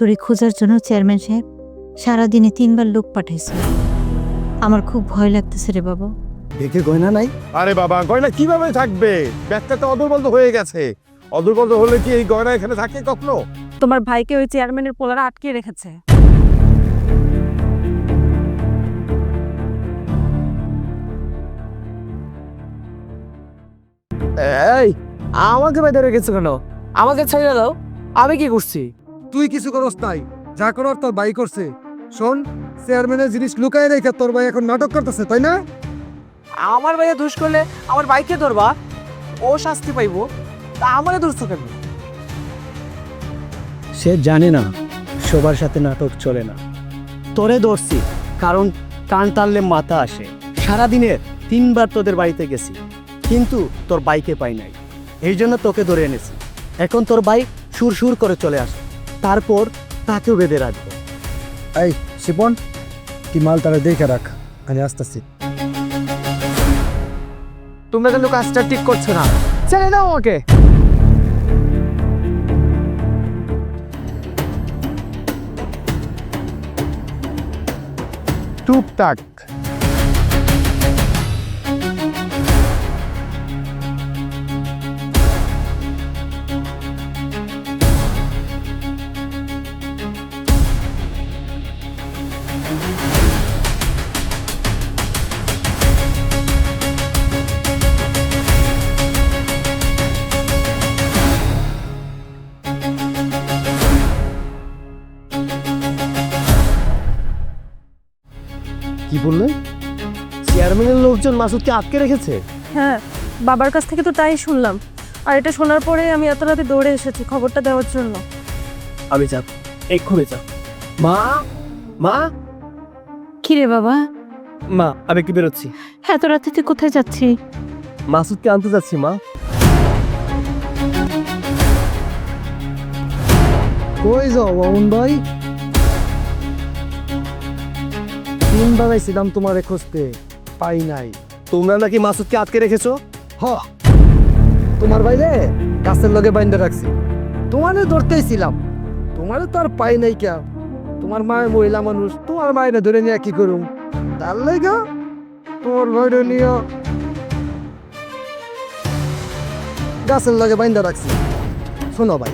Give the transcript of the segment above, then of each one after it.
তোরে খোঁজার জন্য চেয়ারম্যান সাহেব সারাদিনে তিনবার লোক পাঠাইছে। আমার খুব ভয় লাগতেছে রে বাবা। দেখে গয়না নাই? আরে বাবা গয়না কীভাবে থাকবে? ব্যাগটা তো অদলবদল হয়ে গেছে। অদলবদল হলে কি এই গয়না এখানে থাকে কখনো? তোমার ভাইকে ওই চেয়ারম্যানের পোলারা আটকে রেখেছে। এই আমাকে বেঁধে রেখেছো কেন? আমাকে ছেড়ে দাও। আমি কি করছি? তুই কিছু করস নাই। যা করার তোর ভাই করছে। শোন চেয়ারম্যানের জিনিস লুকায় রেখে তোর ভাই এখন নাটক করতেছে তাই না? আমার ভাইয়া দুষ করলে আমার বাইকে ধরবা? ও শাস্তি পাইবো। তা আমারে ধরছো কেন? সে জানে না সবার সাথে নাটক চলে না। তোরে ধরছি কারণ কান টানলে মাথা আসে। সারাদিনে তিনবার তোদের বাড়িতে গেছি কিন্তু তোর বাইকে পাই নাই। এই জন্য তোকে ধরে এনেছি। এখন তোর বাইক সুর সুর করে চলে আসে তারপর তাকেও বেঁধে রাখব। এই শিপন তুই মাল তারা দেখে রাখ আমি আসতেছি। তোমরা কিন্তু কাজটা ঠিক করছ না। ছেড়ে দাও আমাকে। টুকটাক লোকজন মাসুদকে আটকে রেখেছে? হ্যাঁ বাবার কাছ থেকে তো তাই শুনলাম। আর এটা শোনার পরে আমি এত রাতে দৌড়ে এসেছি খবরটা দেওয়ার জন্য। আমি যাব এক্ষুনি যাব। মা মা? কি রে বাবা? মা আমি কি বেরোচ্ছি? এত রাতে তুই কোথায় যাচ্ছি? মাসুদকে আনতে যাচ্ছি মা। কই যাও বাবুন ভাই? তিনবার আইছিলাম তোমারে খুঁজতে। পাই নাই। তোমরা নাকি মাসুদকে আটকে রেখেছো? হ। তোমার বাইরে গাছের লগে বাইন্দে রাখছি। তোমারে ধরতেইছিলাম তোমারে তো আর পাই নাই কে? তোমার মায়ের মহিলা মানুষ, তোমার মায়ের ধরে নিয়ে কি করুম? তার লেগা তোমার ভাইরে নিয়ে গাছের লগে বাইন্দা রাখছি। শোনো ভাই,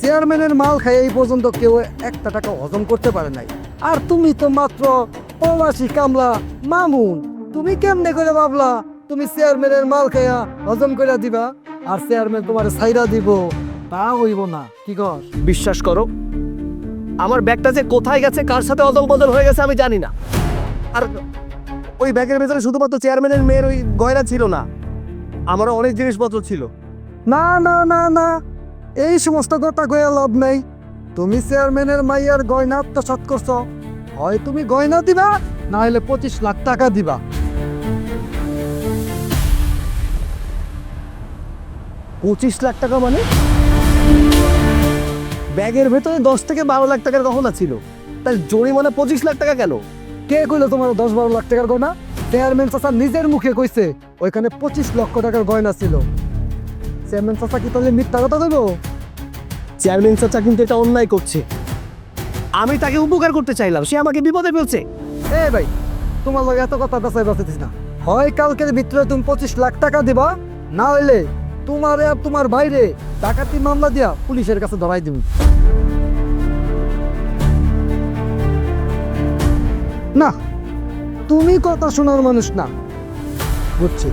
চেয়ারম্যানের মাল খাই এই পর্যন্ত কেউ একটা টাকা হজম করতে পারে নাই। আর তুমি তো মাত্র প্রবাসী কামলা মামুন। তুমি কেমনে করে ভাবলা? তুমি চেয়ারম্যানের মাল খাইয়া হজম করে দিবা আর চেয়ারম্যান তোমার সাইরা দিব। তা হইব না কি কর? বিশ্বাস করো আমার ব্যাগটা যে কোথায় গেছে কার সাথে অদল বদল হয়ে গেছে আমি জানি না। আর ওই ব্যাগের ভেতরে শুধুমাত্র চেয়ারম্যানের মেয়ের ওই গয়না ছিল না আমারও অনেক জিনিসপত্র ছিল। না না না না এই সমস্ত কথা কয়ে লাভ নেই। তুমি চেয়ারম্যানের মাইয়ার গয়না আত্মসাত করছ। হয় তুমি গয়না দিবা না হলে পঁচিশ লাখ টাকা দিবা। পঁচিশ লাখ টাকা মানে? ব্যাগের ভেতরে দশ থেকে বারো লাখ টাকার গহনা ছিল। তাই জরিমানা পঁচিশ লাখ টাকা কেন? কে কইলো তোমার দশ বারো লাখ টাকার গয়না চেয়ারম্যান চাচা নিজের মুখে কইছে ওইখানে পঁচিশ লক্ষ টাকার গয়না ছিল। চেয়ারম্যান চাচা কি তাহলে মিথ্যা কথা দেবো চেয়ারম্যান চাচা কিন্তু এটা অন্যায় করছে। আমি তাকে উপকার করতে চাইলাম সে আমাকে বিপদে ফেলছে। এ ভাই তোমার লগে এত কথা বাঁচাই বাঁচাইতিস না। হয় কালকের ভিতরে তুমি পঁচিশ লাখ টাকা দিবা না হইলে তোমারে আর তোমার বাইরে ডাকাতি মামলা দিয়া পুলিশের কাছে ধরাই দিবি না, তুমি কথা শোনার মানুষ না। বুঝছি।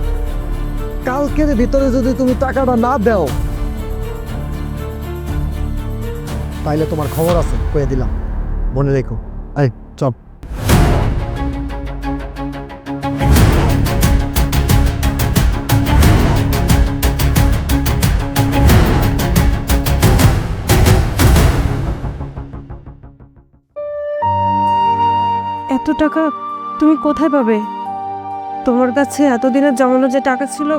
কালকের ভিতরে যদি তুমি টাকাটা না দাও, তাইলে তোমার খবর আছে, কয়ে দিলাম। মনে রেখো। আই টাকা তুমি কোথায় পাবে? তোমার কাছে এতদিনের জমানো যে টাকা ছিল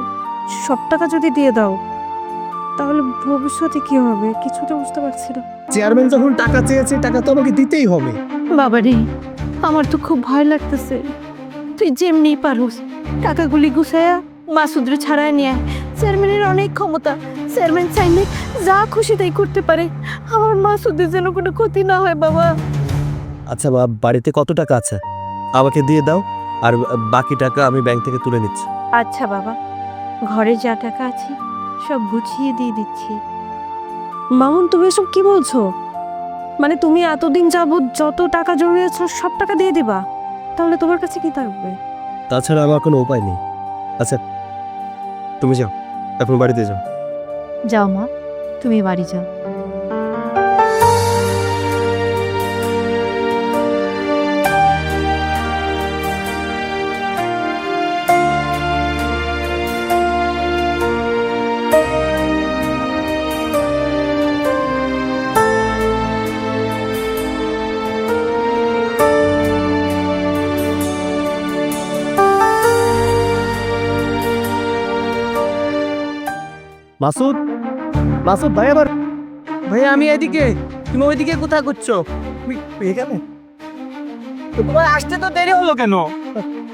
সব টাকা যদি দিয়ে দাও তাহলে ভবিষ্যতে কি হবে? কিছু তো বুঝতে পারছি না। চেয়ারম্যান যখন টাকা চেয়েছে টাকা তো আমাকে দিতেই হবে। বাবা রে আমার তো খুব ভয় লাগতেছে। তুই যেমনি পারোস টাকাগুলি গুছায়া মাসুদরে ছাড়ায় নিয়ে চেয়ারম্যানের অনেক ক্ষমতা। চেয়ারম্যান চাইলে যা খুশি তাই করতে পারে। আমার মাসুদের যেন কোনো ক্ষতি না হয় বাবা। আচ্ছা বা বাড়িতে কত টাকা আছে? আমাকে দিয়ে দাও আর বাকি টাকা আমি ব্যাংক থেকে তুলে নিচ্ছি। আচ্ছা বাবা ঘরে যা টাকা আছে সব গুছিয়ে দিয়ে দিচ্ছি। মামুন তুমি এসব কি বলছো? মানে তুমি এতদিন যাবত যত টাকা জমিয়েছো সব টাকা দিয়ে দিবা? তাহলে তোমার কাছে কি থাকবে? তাছাড়া আমার কোনো উপায় নেই। আচ্ছা তুমি যাও এখন বাড়িতে যাও। যাও মা তুমি বাড়ি যাও। মাসুদ? মাসুদ ভাই আবার ভাইয়া আমি এদিকে। তুমি ওইদিকে কোথায় করছ এখানে। তোমার আসতে তো দেরি হলো কেন?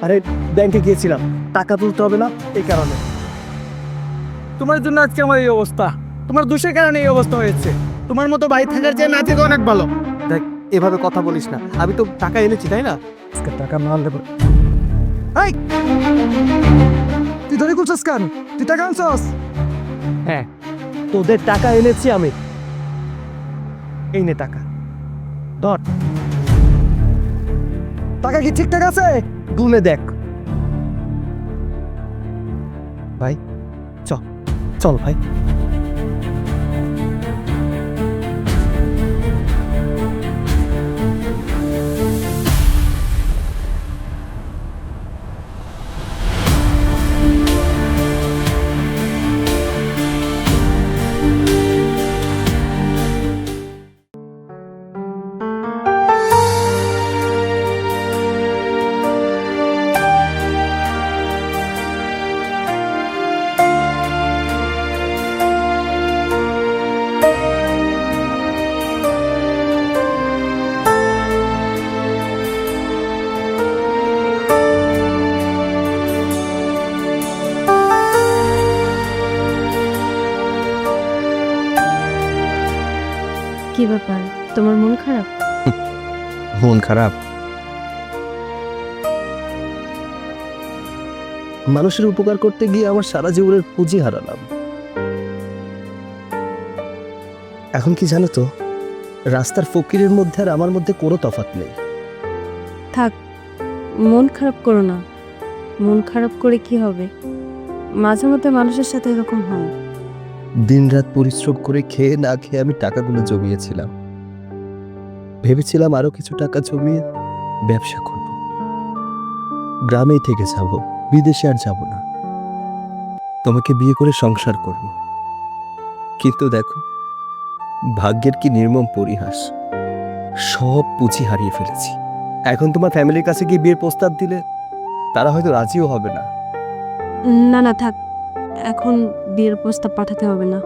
আরে ব্যাংকে গিয়েছিলাম। টাকা তুলতে হবে না এই কারণে। তোমার জন্য আজকে আমার এই অবস্থা। তোমার দোষের কারণে এই অবস্থা হয়েছে। তোমার মতো বাড়ি থাকার চেয়ে না থেকে অনেক ভালো। দেখ এভাবে কথা বলিস না। আমি তো টাকা এনেছি তাই না? আজকে টাকা না এই! তুই ধরে করছিস কেন? তুই টাকা আনছস? তোদের টাকা এনেছি আমি। এই নে টাকা। ধর। টাকা কি ঠিকঠাক আছে? গুনে দেখ। ভাই চল চল ভাই। মানুষের উপকার করতে গিয়ে আমার সারা জীবনের পুঁজি হারালাম। এখন কি জানো তো রাস্তার ফকিরের মধ্যে আর আমার মধ্যে কোনো তফাৎ নেই। থাক মন খারাপ করো না। মন খারাপ করে কি হবে? মাঝে মধ্যে মানুষের সাথে এরকম হয়। দিনরাত পরিশ্রম করে খেয়ে না খেয়ে আমি টাকাগুলো জমিয়েছিলাম। ভেবেছিলাম আরও কিছু টাকা জমিয়ে ব্যবসা করব। গ্রামেই থেকে যাব। বিদেশে আর যাব না। তোমাকে বিয়ে করে সংসার করব। কিন্তু দেখো ভাগ্যের কি নির্মম পরিহাস। সব পুঁজি হারিয়ে ফেলেছি। এখন তোমার ফ্যামিলির কাছে গিয়ে বিয়ের প্রস্তাব দিলে তারা হয়তো রাজিও হবে না। না না থাক। এখন বিয়ের প্রস্তাব পাঠাতে হবে না।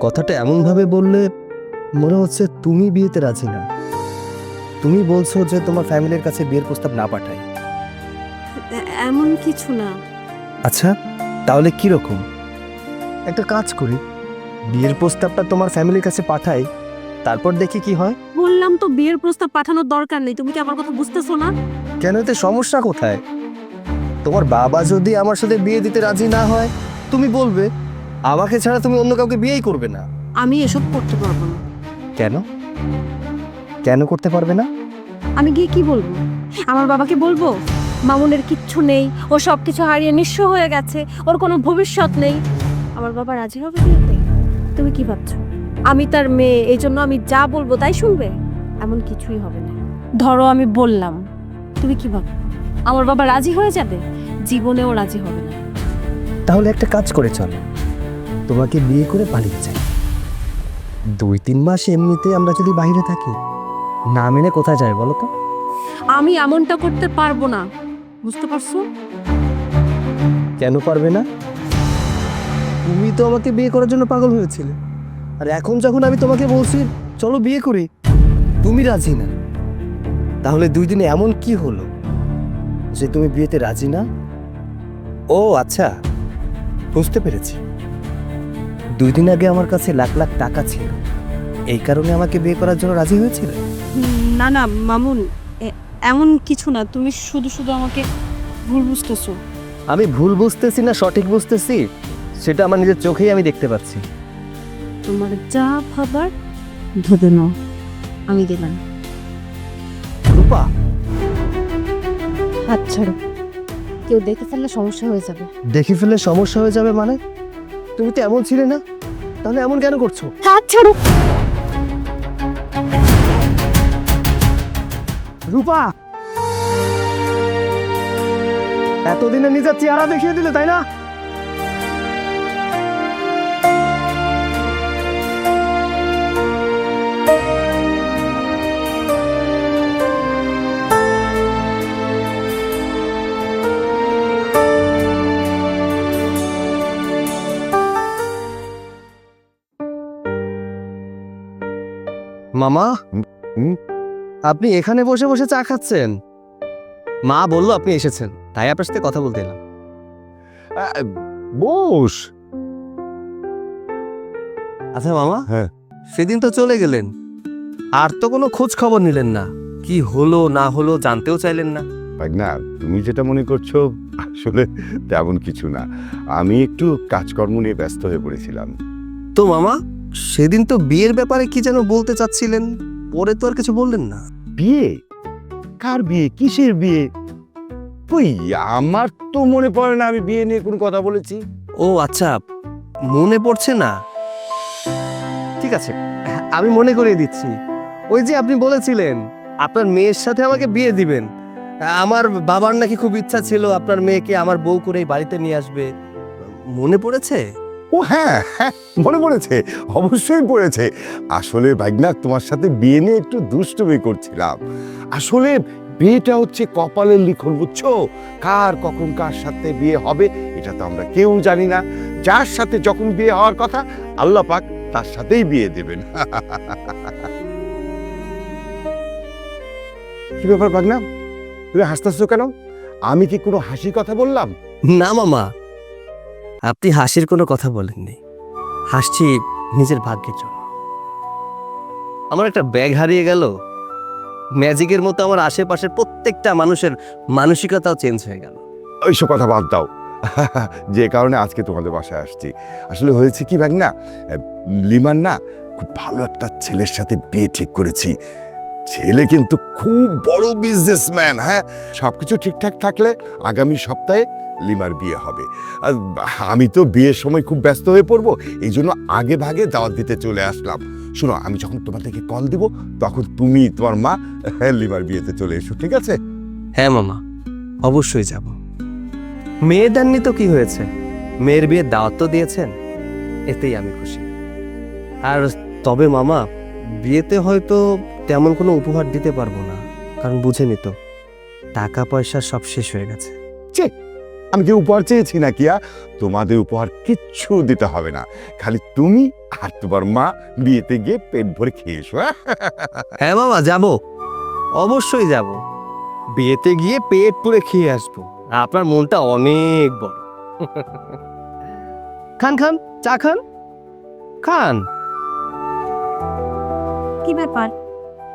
কথাটা এমনভাবে বললে মনে হচ্ছে তুমি বিয়েতে রাজি না। তুমি বলছো যে তোমার ফ্যামিলির কাছে বিয়ের প্রস্তাব না পাঠাই। এমন কিছু না। আচ্ছা তাহলে কি রকম? একটা কাজ করি। বিয়ের প্রস্তাবটা তোমার ফ্যামিলির কাছে পাঠাই তারপর দেখি কি হয়। বললাম তো বিয়ের প্রস্তাব পাঠানোর দরকার নেই তুমি কি আমার কথা বুঝতেছো না? কেন এতে সমস্যা কোথায়? তোমার বাবা যদি আমার সাথে বিয়ে দিতে রাজি না হয় তুমি বলবে আমাকে ছাড়া তুমি অন্য কাউকে বিয়েই করবে না। আমি এসব করতে পারব না। কেন? কেন করতে পারবে না? আমি গিয়ে কি বলব? আমার বাবাকে বলব? মামুনের কিচ্ছু নেই ও সব কিছু হারিয়ে নিঃস্ব হয়ে গেছে ওর কোনো ভবিষ্যৎ নেই। আমার বাবা রাজি হবে বিয়েতে তুমি কি ভাবছ? আমি তার মেয়ে এই জন্য আমি যা বলব তাই শুনবে? এমন কিছুই হবে না। ধরো আমি বললাম তুমি কি ভাবো আমার বাবা রাজি হয়ে যাবে? জীবনেও রাজি হবে না। তাহলে একটা কাজ করে চলো। তোমাকে বিয়ে করে পালিয়ে যাই। দুই তিন মাস এমনিতে আমরা যদি বাইরে থাকি না মেনে কোথায় যায় বলো তো? আমি এমনটা করতে পারব না। বুঝতে পারছ? কেন পারবে না? তুমি তো আমাকে বিয়ে করার জন্য পাগল হয়েছিলে আর এখন যখন আমি তোমাকে বলছি চলো বিয়ে করি তুমি রাজি না। তাহলে দুই দিনে এমন কি হলো? যে তুমি বিয়েতে রাজি না? ও আচ্ছা বুঝতে পেরেছি। দুই দিন আগে আমার কাছে লাখ লাখ টাকা ছিল। এই কারণে আমাকে বিয়ে করার জন্য রাজি হয়েছিলে? না না মামুন এমন কিছু না তুমি শুধু শুধু আমাকে ভুল বুঝতেছো। আমি ভুল বুঝতেছি না সঠিক বুঝতেছি সেটা আমার নিজের চোখেই আমি দেখতে পাচ্ছি। তোমার যা ভাবার ধরে নাও আমি গেলাম। রূপা! হাত ছাড়ো। কেউ দেখে ফেললে সমস্যা হয়ে যাবে। দেখে ফেললে সমস্যা হয়ে যাবে মানে? তুমি তো এমন ছিলে না? তাহলে এমন কেন করছ? হাত ছাড়ো। রূপা এতদিনে নিজের চেহারা দেখিয়ে দিলে তাই না মামা? আপনি এখানে বসে বসে চা খাচ্ছেন। মা বলল আপনি এসেছেন তাই আপনার সাথে কথা বলতে এলাম। বস। আচ্ছা মামা হ্যাঁ। সেদিন তো চলে গেলেন। আর তো কোনো খোঁজ খবর নিলেন না। কি হলো না হলো জানতেও চাইলেন না। না তুমি যেটা মনে করছ আসলে তেমন কিছু না। আমি একটু কাজকর্ম নিয়ে ব্যস্ত হয়ে পড়েছিলাম। তো মামা সেদিন তো বিয়ের ব্যাপারে কি যেন বলতে চাচ্ছিলেন পরে তো আর কিছু বললেন না। বিয়ে? কার বিয়ে? কিসের বিয়ে? কই আমার তো মনে পড়ে না আমি বিয়ে নিয়ে কোনো কথা বলেছি। ও আচ্ছা মনে পড়ছে না। ঠিক আছে আমি মনে করিয়ে দিচ্ছি। ওই যে আপনি বলেছিলেন আপনার মেয়ের সাথে আমাকে বিয়ে দিবেন। আমার বাবার নাকি খুব ইচ্ছা ছিল আপনার মেয়েকে আমার বউ করে বাড়িতে নিয়ে আসবে। মনে পড়েছে? ও হ্যাঁ হ্যাঁ মনে পড়েছে, অবশ্যই পড়েছে। আসলে ভাগনা তোমার সাথে বিয়ে নিয়ে একটু দুষ্টুমি করছিলাম। আসলে বিয়েটা হচ্ছে কপালের লিখন, বুঝছ? কার, কখন কার সাথে বিয়ে হবে, এটা তো আমরা কেউ জানি না। যার সাথে যখন বিয়ে হওয়ার কথা, আল্লাহ পাক তার সাথেই বিয়ে দেবেন। কি ব্যাপার ভাগনা তুমি হাসতেছো কেন? আমি কি কোনো হাসি কথা বললাম? না, মামা। আপনি হাসির কোনো কথা বলেননি। হাসছি নিজের ভাগ্যের জন্য। আমার একটা ব্যাগ হারিয়ে গেল। ম্যাজিকের মতো আমার আশেপাশের প্রত্যেকটা মানুষের মানসিকতাও চেঞ্জ হয়ে গেল। ওইসব কথা বাদ দাও। যে কারণে আজকে তোমাদের বাসায় আসছি। আসলে হয়েছে কি ভাগ না লিমান না খুব ভালো একটা ছেলের সাথে বিয়ে ঠিক করেছি। ছেলে কিন্তু খুব বড় বিজনেসম্যান হ্যাঁ? সবকিছু ঠিকঠাক থাকলে আগামী সপ্তাহে লিমার বিয়ে হবে। আর আমি তো বিয়ের সময় খুব ব্যস্ত হয়ে পড়ব এই জন্য আগে ভাগে দাওয়াত দিতে চলে আসলাম। শোনো আমি যখন তোমাদেরকে কল দিব তখন তুমি তোমার মা হ্যাঁ, লিমার বিয়েতে চলে এসো ঠিক আছে? হ্যাঁ মামা অবশ্যই যাব। মেয়ে দেননি তো কি হয়েছে? মেয়ের বিয়ে দাওয়াত তো দিয়েছেন এতেই আমি খুশি। আর তবে মামা বিয়েতে হয়তো তেমন কোনো উপহার দিতে পারব না কারণ বুঝেনি তো টাকা পয়সা সব শেষ হয়ে গেছে। আমি কি উপহার চেয়েছি না কিয়া তোমাদের উপহার কিচ্ছু দিতে হবে না। খালি তুমি আর তোমার মা বিয়েতে গিয়ে পেট ভরে খেয়ে এসো। হ্যাঁ? হ্যাঁ মামা যাব। অবশ্যই যাব। বিয়েতে গিয়ে পেট পুরে খেয়ে আসব। আপনার মনটা অনেক বড়। খান খান চা খান? খান। কি ব্যাপার?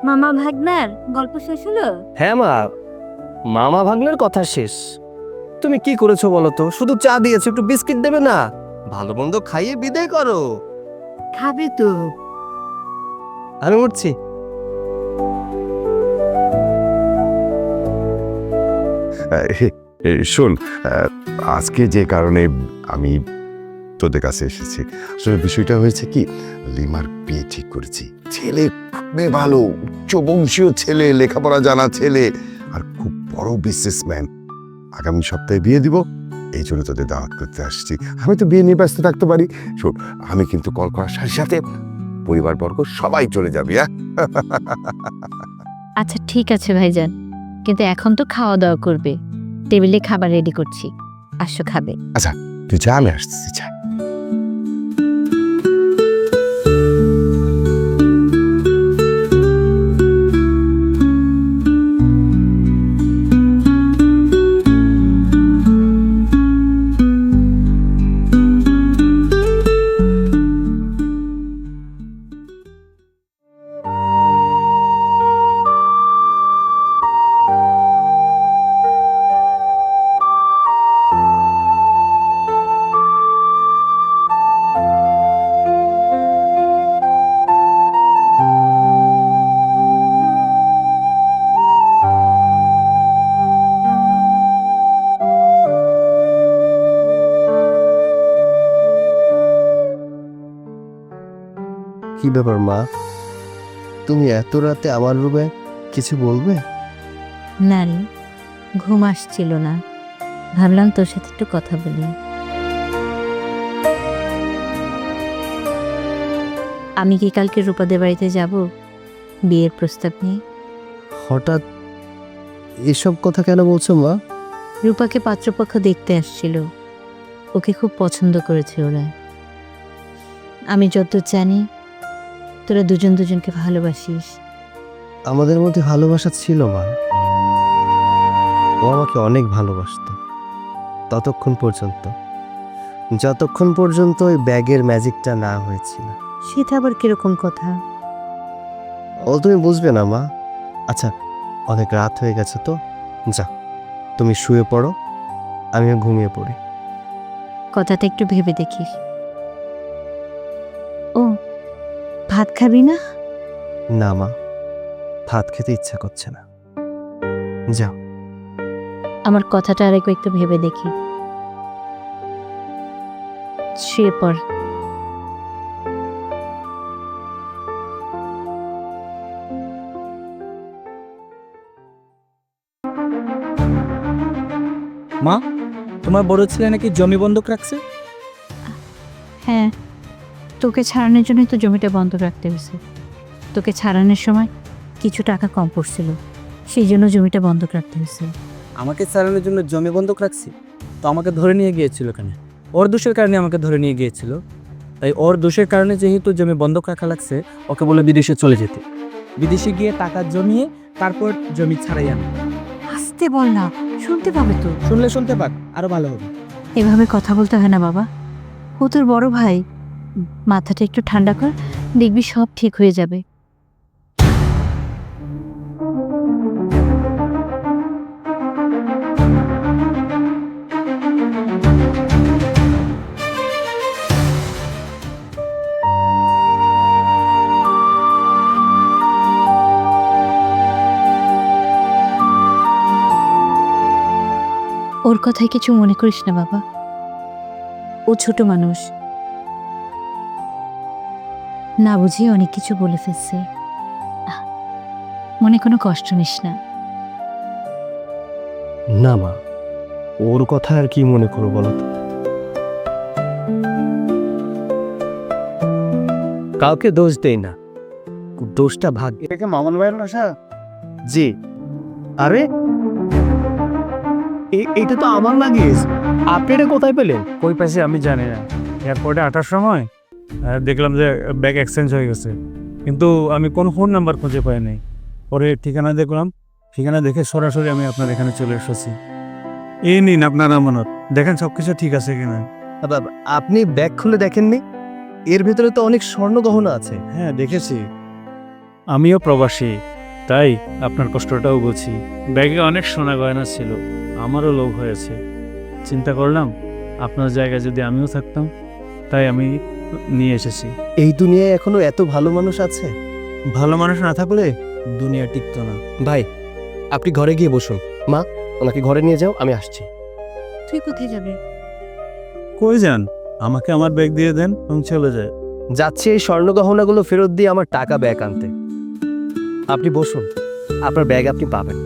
মামা ভাগনার গল্প শেষ হলো? হ্যাঁ মা মামা ভাগ্নের কথা শেষ। তুমি কি করেছ বলো তো? শুধু চা দিয়েছ একটু বিস্কিট দেবে না? ভালো মন্দ খাইয়ে বিদায় করো। খাবে তো। আমি উঠছি। শোন আজকে যে কারণে আমি তোদের কাছে এসেছি আসলে বিষয়টা হয়েছে কি লিমার বিয়ে ঠিক করেছি। ছেলে খুবই ভালো উচ্চবংশীয় ছেলে লেখাপড়া জানা ছেলে আর খুব বড় বিজনেসম্যান আগামী সপ্তাহে বিয়ে দিব। এই জন্য তোদের দাওয়াত করতে আসছি। আমি তো বিয়ে নিয়ে ব্যস্ত থাকতে পারি। শোন আমি কিন্তু কল করার সাথে সাথে পরিবারবর্গ সবাই চলে যাবি হ্যাঁ? আচ্ছা ঠিক আছে ভাইজান। কিন্তু এখন তো খাওয়া দাওয়া করবে। টেবিলে খাবার রেডি করছি। আসো খাবে। আচ্ছা তুই যা আমি আসতেছি যা। ব্যাপার মা। তুমি এত রাতে আমার রুমে কিছু বলবে? না রে ঘুম আসছিল না। ভাবলাম তোর সাথে একটু কথা বলি। আমি কি কালকে রূপাদের বাড়িতে যাব? বিয়ের প্রস্তাব নিয়ে। হঠাৎ এসব কথা কেন বলছো মা? রূপাকে পাত্রপক্ষ দেখতে আসছিল। ওকে খুব পছন্দ করেছে ওরা। আমি যত জানি তোরা দুজন দুজনকে ভালোবাসিস? আমাদের মধ্যে ভালোবাসা ছিল মা। ও আমাকে অনেক ভালোবাসতো ততক্ষণ পর্যন্ত। যতক্ষণ পর্যন্ত ওই ব্যাগের ম্যাজিকটা না হয়েছিল। সেটা আবার কীরকম কথা? ও তুমি বুঝবে না মা। আচ্ছা অনেক রাত হয়ে গেছে তো। যা তুমি শুয়ে পড়ো আমিও ঘুমিয়ে পড়ি। কথাটা একটু ভেবে দেখিস। ভাত খাবি না? না মা ভাত খেতে ইচ্ছা করছে না। যাও। আমার কথাটা আরেকবার একটু ভেবে দেখি। শুয়ে পড়। মা তোমার বড় ছেলে নাকি জমি বন্ধক রাখছে? হ্যাঁ। তোকে ছাড়ানোর জন্যই তো জমিটা বন্ধ রাখতে হয়েছে। তোকে ছাড়ানোর সময় কিছু টাকা কম পড়ছিল সেই জন্য জমিটা বন্ধক রাখতে হয়েছে। আমাকে চালানোর জন্য জমি বন্ধক রাখছি? তো আমাকে ধরে নিয়ে গিয়েছিল কেন? ওর দোষের কারণে আমাকে ধরে নিয়ে গিয়েছিল। তাই ওর দোষের কারণে যেহেতু জমি বন্ধক রাখা লাগছে ওকে বলে বিদেশে চলে যেতে। বিদেশে গিয়ে টাকা জমিয়ে তারপর জমি ছাড়াই আনে আসতে বল না শুনতে পাবে তো। শুনলে শুনতে পাক আরও ভালো হবে। এভাবে কথা বলতে হয় না বাবা। ও তোর বড় ভাই মাথাটা একটু ঠান্ডা কর, দেখবি সব ঠিক হয়ে যাবে। ওর কথায় কিছু মনে করিস না বাবা। ও ছোট মানুষ। না বুঝিয়ে অনেক কিছু বলে ফেলছে। মনে কোনো কষ্ট নিস না। না মা ওর কথা আর কি মনে করো বলো কাউকে দোষ দেই না। দোষটা ভাগ্য এটাকে মামন ভাইয়ের বাসা জি। আরে? এটা তো আমার লাগিস আপনি এটা কোথায় পেলেন? কই পাইছে আমি জানি না। এয়ারপোর্টে আটার সময় দেখলাম যে ব্যাগ এক্সচেঞ্জ হয়ে গেছে। কিন্তু আমি কোন ফোন নাম্বার খুঁজে পাই নাই। পরে ঠিকানা দেখলাম। ঠিকানা দেখে সরাসরি আমি আপনার এখানে চলে এসেছি। এই নিন আপনার আমানত। দেখেন সব কিছু ঠিক আছে কিনা। আপনি ব্যাগ খুলে দেখেননি? এর ভেতরে তো অনেক স্বর্ণ গহনা আছে। হ্যাঁ দেখেছি। আমিও প্রবাসী তাই আপনার কষ্টটাও বুঝি। ব্যাগে অনেক সোনা গয়না ছিল আমারও লোভ হয়েছে। চিন্তা করলাম আপনার জায়গায় যদি আমিও থাকতাম তাই আমি নিয়ে এসেছি। এই দুনিয়ায় এখনও এত ভালো মানুষ আছে? ভালো মানুষ না থাকলে দুনিয়া টিকতো না। ভাই আপনি ঘরে গিয়ে বসুন। মা ওনাকে ঘরে নিয়ে যাও আমি আসছি। তুই কোথায় যাবি? কই যান? আমাকে আমার ব্যাগ দিয়ে দেন এবং চলে যায় যাচ্ছি এই স্বর্ণ গহনাগুলো ফেরত দিয়ে আমার টাকা ব্যাগ আনতে। আপনি বসুন আপনার ব্যাগ আপনি পাবেন।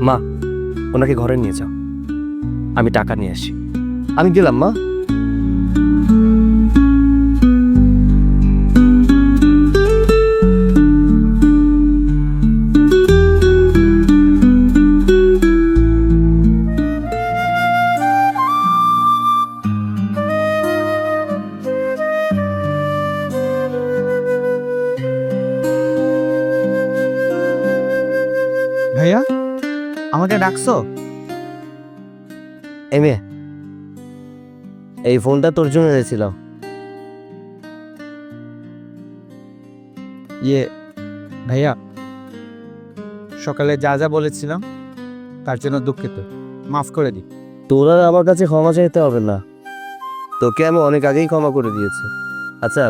মা ওনাকে ঘরে নিয়ে যাও। আমি টাকা নিয়ে আসি। আমি গেলাম মা। ডাকছো এমে এই ফোনটা তোর জন্য এনেছিল ইয়ে ভাইয়া সকালে যা যা বলেছিলাম তার জন্য দুঃখিত। মাফ করে দিই। তোর আর আমার কাছে ক্ষমা চাইতে হবে না। তোকে আমি অনেক আগেই ক্ষমা করে দিয়েছি। আচ্ছা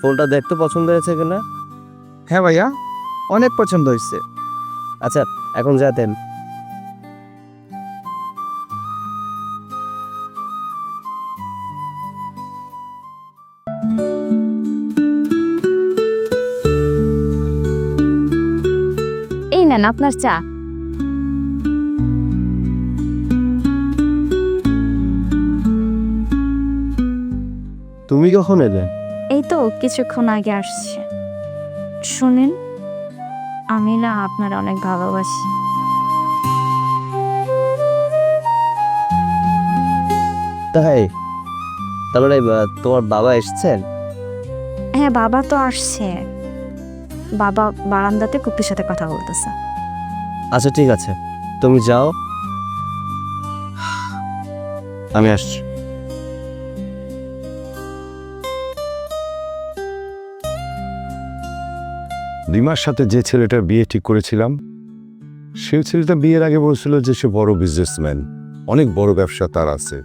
ফোনটা দেখতে পছন্দ হয়েছে কিনা? হ্যাঁ ভাইয়া অনেক পছন্দ হয়েছে। আচ্ছা এখন যা দেন। আপনার চা। তুমি কখন এলে? এই তো কিছুক্ষণ আগে আসছে। শুনেন আমি না আপনার অনেক ভালোবাসি। তাই তারপরে তোমার বাবা এসেছেন? হ্যাঁ বাবা তো আসছে। বাবা বারান্দাতে কুপির সাথে কথা বলতেছে। আচ্ছা ঠিক আছে। তুমি যাও। আমি আসছি। রিমার সাথে যে ছেলেটার বিয়ে ঠিক করেছিলাম সেই ছেলেটা বিয়ের আগে বলছিল যে সে বড় বিজনেসম্যান অনেক বড় ব্যবসা তার আছে।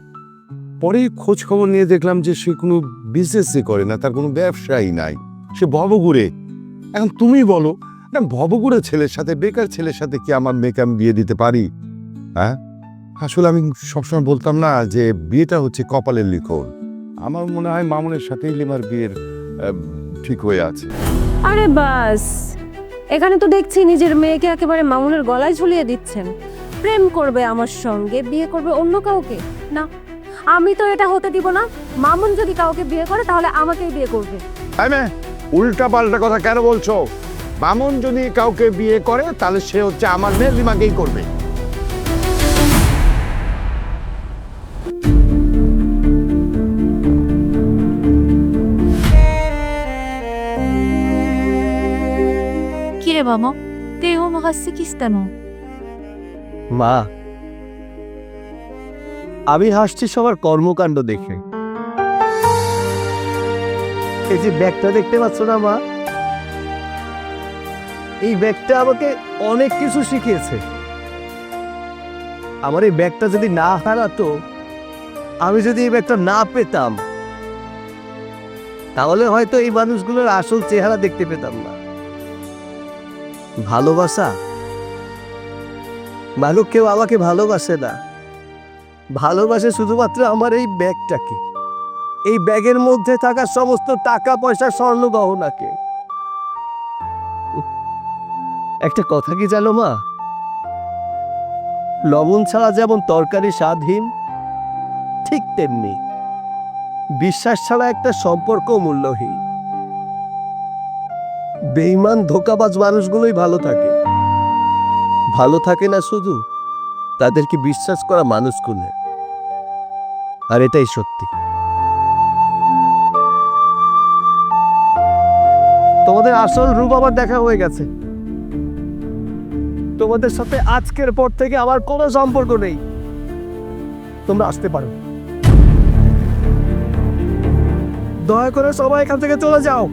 পরে খোঁজ খবর নিয়ে দেখলাম যে সে কোনো বিজনেসই করে না তার কোনো ব্যবসাই নাই। সে ভবঘুরে এখন তুমি বলো না ভবঘুরে ছেলের সাথে বেকার ছেলের সাথে কি আমার মেয়েকে আমি বিয়ে দিতে পারি? হ্যাঁ? আসলে আমি সবসময় বলতাম না যে বিয়েটা হচ্ছে কপালের লিখন। আমার মনে হয় মামুনের সাথেই লিমার বিয়ের ঠিক হয়ে আছে। আরে বাস এখানে তো দেখছি নিজের মেয়েকে একেবারে মামুনের গলায় ঝুলিয়ে দিচ্ছেন। প্রেম করবে আমার সঙ্গে বিয়ে করবে অন্য কাউকে? না আমি তো এটা হতে দিব না। মামুন যদি কাউকে বিয়ে করে তাহলে আমাকেই বিয়ে করবে। উল্টা পাল্টা কথা কেন বলছো? বামন যদি কাউকে বিয়ে করে তাহলে সে হচ্ছে আমার মেয়ে লিমাকেই করবে। কিরে কিস্তানো মা আমি হাসছি সবার কর্মকাণ্ড দেখে। এই যে ব্যাগটা দেখতে পাচ্ছ না, মা? এই ব্যাগটা আমাকে অনেক কিছু শিখিয়েছে। আমার এই ব্যাগটা যদি না হারাতো, আমি যদি এই ব্যাগটা না পেতাম, তাহলে হয়তো এই মানুষগুলোর আসল চেহারা দেখতে পেতাম না। ভালোবাসা? মানুষ কেউ আমাকে ভালোবাসে না। ভালোবাসে শুধুমাত্র আমার এই ব্যাগটাকে। এই ব্যাগের মধ্যে থাকা সমস্ত টাকা পয়সা স্বর্ণ গহনাকে। একটা কথা কি জানো মা? লবণ ছাড়া যেমন তরকারি স্বাদহীন ঠিক তেমনি বিশ্বাস ছাড়া একটা সম্পর্ক মূল্যহীন। বেইমান ধোকাবাজ মানুষগুলোই ভালো থাকে। ভালো থাকে না শুধু তাদেরকে বিশ্বাস করা মানুষগুলো আর এটাই সত্যি। তোমাদের আসল রূপ আবার দেখা হয়ে গেছে। তোমাদের সাথে আজকের পর থেকে আমার কোনো সম্পর্ক নেই। তোমরা আসতে পারো। দয়া করে সবাই এখান থেকে চলে যাও।